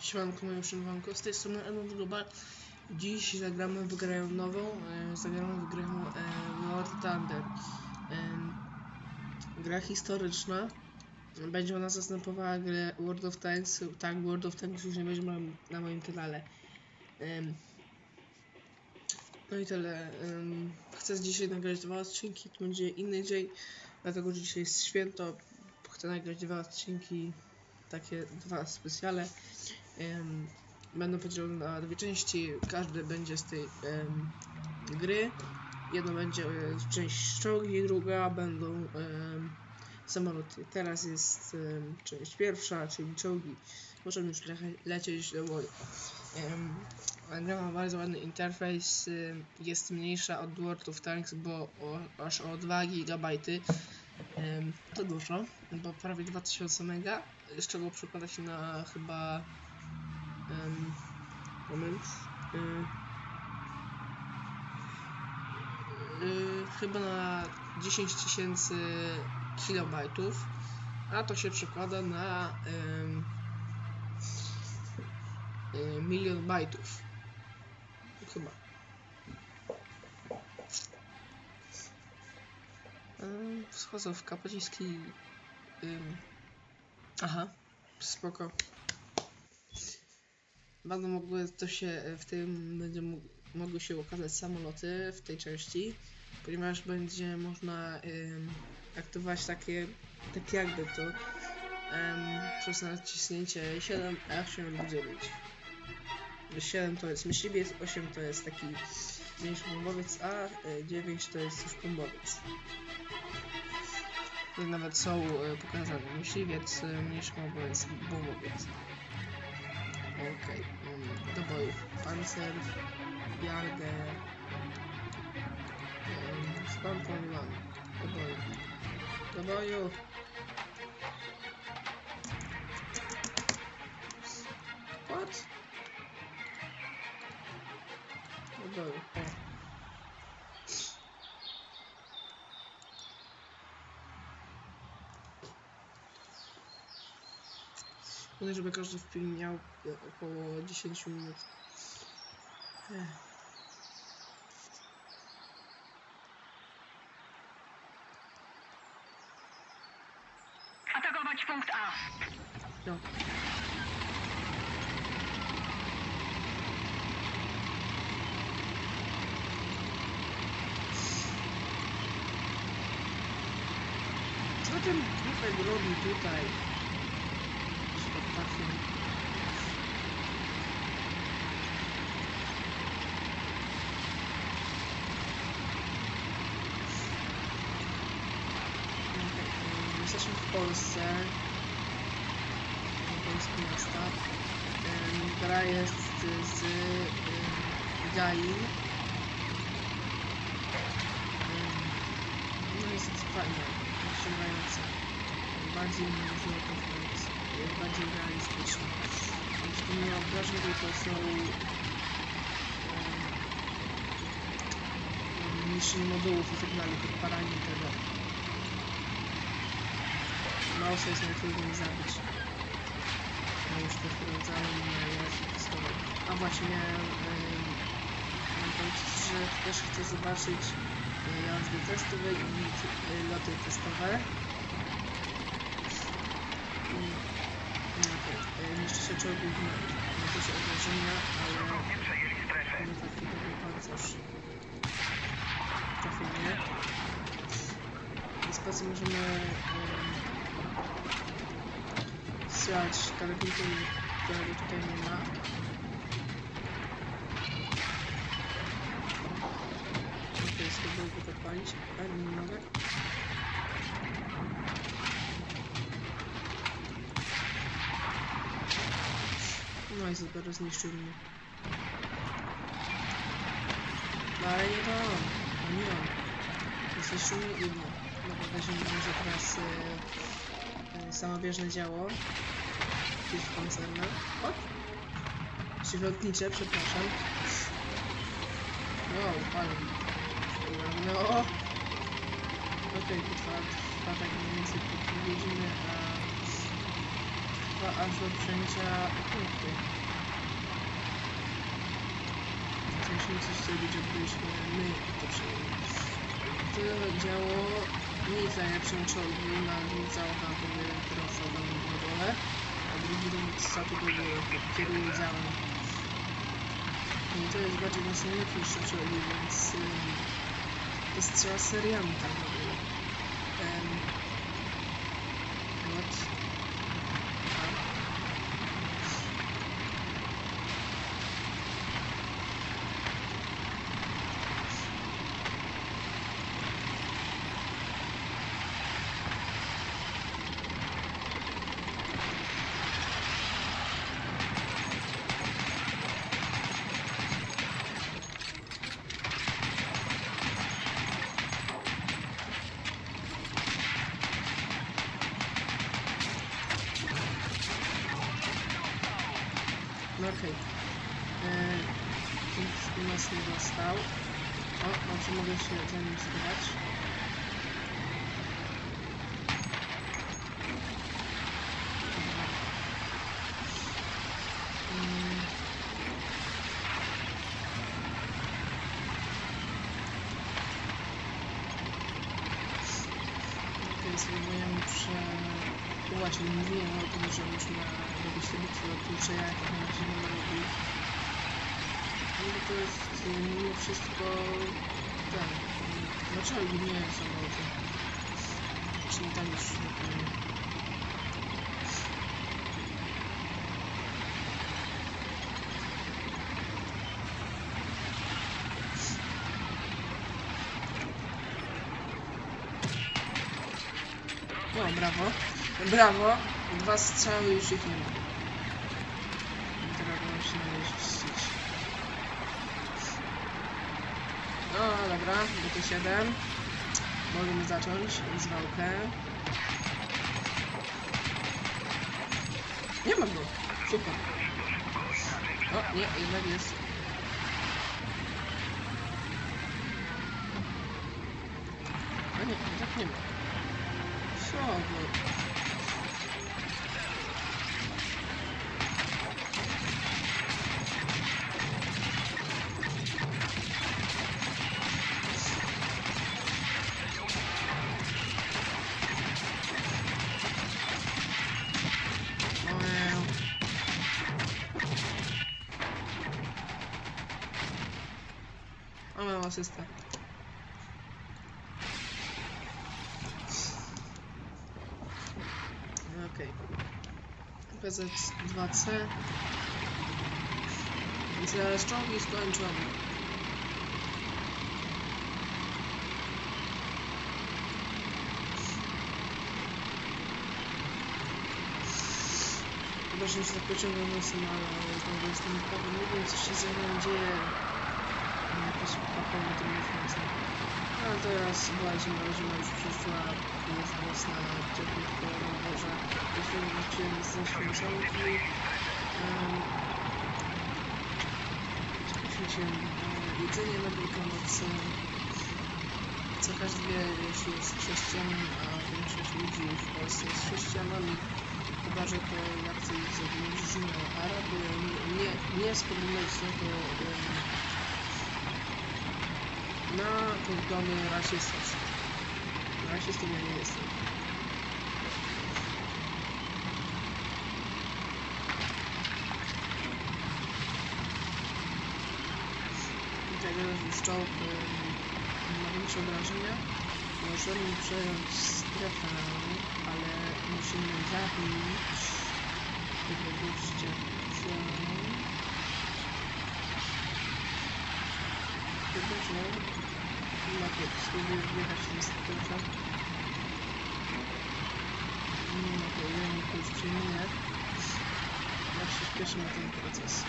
Siemanko, moje szymanko, z tej strony Enon Global. Dziś zagramy w grę nową, e, zagramy w grę e, Lord Thunder. Em, gra historyczna. Będzie ona zastępowała grę World of Tanks. Tak, World of Tanks już nie będzie moim, na moim kanale. Em, no i tyle. Em, chcę dzisiaj nagrać dwa odcinki, to będzie inny dzień, dlatego że dzisiaj jest święto. Chcę nagrać dwa odcinki, takie dwa specjale. Będą podzielone na dwie części. Każdy będzie z tej gry. Jedno będzie e, część czołgi, druga będą samoloty. Teraz jest część pierwsza, czyli czołgi. Możemy już le lecieć do. Em, gra ma bardzo ładny interfejs. Jest mniejsza od World of Tanks, bo o, aż o 2 GB. To dużo, bo prawie 2000 mega, z czego przekłada się na chyba em, moment y, y, chyba na 10 tysięcy kilobajtów, a to się przekłada na em, y, milion bajtów. Chyba. Ym, Wskazówka, pociski. Ym. Aha, spoko. Będą mogły to się w tym będzie mogły się ukazać samoloty w tej części, ponieważ będzie można ym, aktywować takie, tak jakby to ym, przez naciśnięcie 7, 8 lub 9. 7 to jest myśliwiec, 8 to jest taki mniejszy bombowiec, a y, 9 to jest już bombowiec. Nawet są e, pokazane myśliwiec, e, mniejszy bombowiec, bombowiec. Okay, um, boy, panzer, Yarder, um, spam 21, do boju, do boju! What? Do boju. Mówię, żeby każdy film miał e, około 10 minut. Ech. Atakować punkt A. No. Co ten tutaj robi tutaj? Jesteśmy w Polsce. Polskie miasta. Em, Gra jest z. Em, No jest fajna, wciągająca. Bardziej niż Warcraft, bardziej realistyczna. Jeśli to nie obrażeń, tylko są niższych modułów i tak dalej, podparanie tego. Mausa jest najtrudniej zabić. Ja już to wprowadzałem na język słowa. A właśnie miałem, em, miałem powiedzieć, że też chcę zobaczyć e, jazdy testowe i e, loty testowe. Jeszcze się czołgów duże obrażenia, ale Nie przejęli strefę. nie taki dobry pancerz. Trafił mnie. W spacji możemy em, strzelać karabinkiem, którego tutaj nie ma. Okej, spróbuję go podpalić, ale nie mogę. No i super, zniszczył mnie. No ale nie to on, to nie on. Zniszczył mnie inny. Dobra, weźmy może teraz e, e, samobieżne działo. Przeciwpancerne. O! Przeciwlotnicze, przepraszam. Wow, palę. No! Okej, okay, to trwa, trwa tak mniej więcej pół godziny, a trwa aż do przejęcia punktu. Więc musimy coś zrobić, żebyśmy my to przejęli. To działo nie zajęczą czołgi na załoga powiem trofę na dole, a drugi ruch statu do góry, kieruje działem. I to jest bardziej na silniejsze czołgi, więc ym, to strzela seriami tak w ogóle. Um, what? A. No okej. Okay. Nikt u nas nie dostał. O, może mogę się za nim schować. Dobra. Mm. Okej, spróbujemy prze... Mówiłem o tym, że można robić te bitwy lotnicze, jak na razie nie ma robić. No bo to jest y, mimo wszystko y, naczelnik nie samoloty. Czyli tam już nie powiem. No, brawo. Brawo. Dwa strzały już ich nie ma. I teraz będę się namieścić. Dobra, BT7. Możemy zacząć zwałkę. Nie ma go. Super. O, nie, jednak jest. No nie, tak nie ma. Co O, mam asystę. Okej. PZ2C. Więc zaraz czołgi skończone. Chyba, że tak pociągam nosem, ale znowu jestem pewien, nie wiem co się ze mną dzieje. Jakieś papiery tym informacje. No teraz była zima, zima już przyszła, jest wiosna, ciepłutko, na dworze. Jeszcze wróciłem z zaświęconki. Um, święciłem e, jedzenie na Wielkanoc. Co każdy wie, jeśli jest chrześcijanin, a większość ludzi w Polsce jest chrześcijanami, chyba że to jacyś zagnieżdżone Araby, nie, nie z poglądu em, na poglądy rasistowskie. Rasistą ja nie jestem. I już czołg em, ma większe obrażenia. Możemy przejąć strefę, ale musimy zabić tego gościa że... Najpierw spróbuję wjechać na strefę. Nie ma to, nie to już przyjmuję. Jak na ten proces.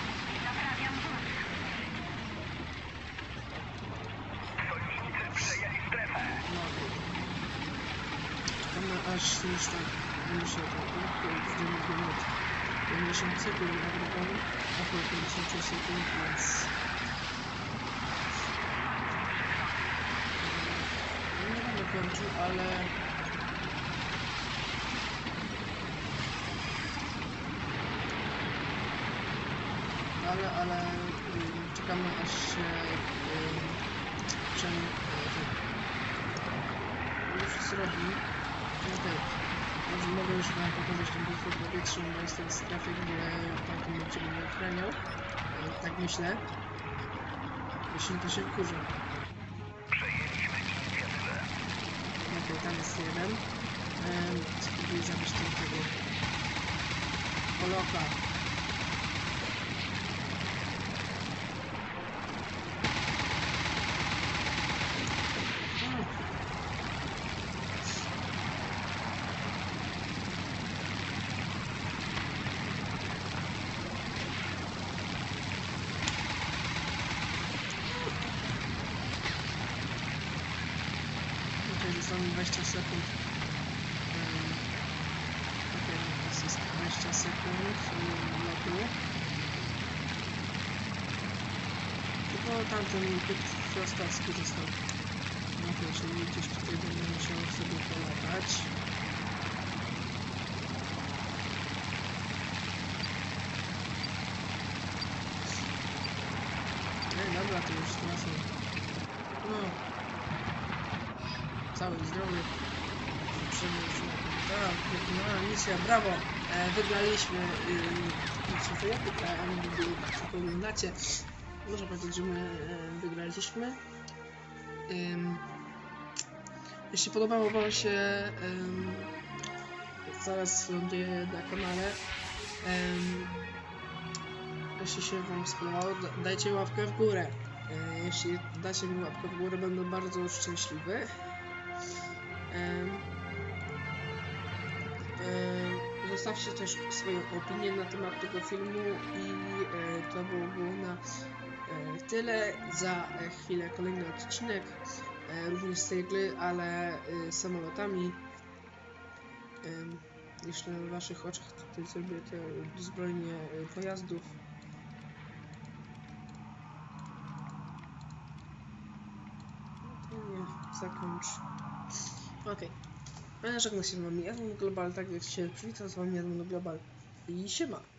No okej. Czekamy aż tak muszę to do minut 50 sekund nagrywam, około 50 sekund, więc ale... Ale, ale y, czekamy aż się y, już zrobi. Okej, mogę już wam pokazać ten buffer powietrzny, bo jest ten strafik, ale takim będzie mnie chronił. Y, tak myślę. Jeśli to się wkurza. Okej, tam jest jeden. Spróbuję zabić ten tego Poloka. Mm. Okej, zostało mi 20 sekund. Okej, teraz jest 20 sekund lotu. Tylko tamten typ frostowski został. Okej, czyli gdzieś tutaj będę musiał sobie polatać. Ej, dobra, to już stracę. No, cały zdrowy. Przemysł. Tak, wykonana misja, brawo! E, wygraliśmy yy, a oglądacie. Można powiedzieć, że my e, wygraliśmy. Jeśli podobało wam się, zaraz ląduję na kanale. Jeśli się wam spodobało, da- dajcie łapkę w górę. E, Jeśli dacie mi łapkę w górę, będę bardzo szczęśliwy. Zostawcie też swoją opinię na temat tego filmu i e, to było, było na e, tyle. Za e, chwilę kolejny odcinek, również z tej gry, ale samolotami. Już na waszych oczach tutaj zrobię te zbrojenie e, pojazdów. To nie, zakończ. Okej. Okay. Ja żegnam się z wami. Ja Global, tak jak się przywitam z wami, ja Global. I siema.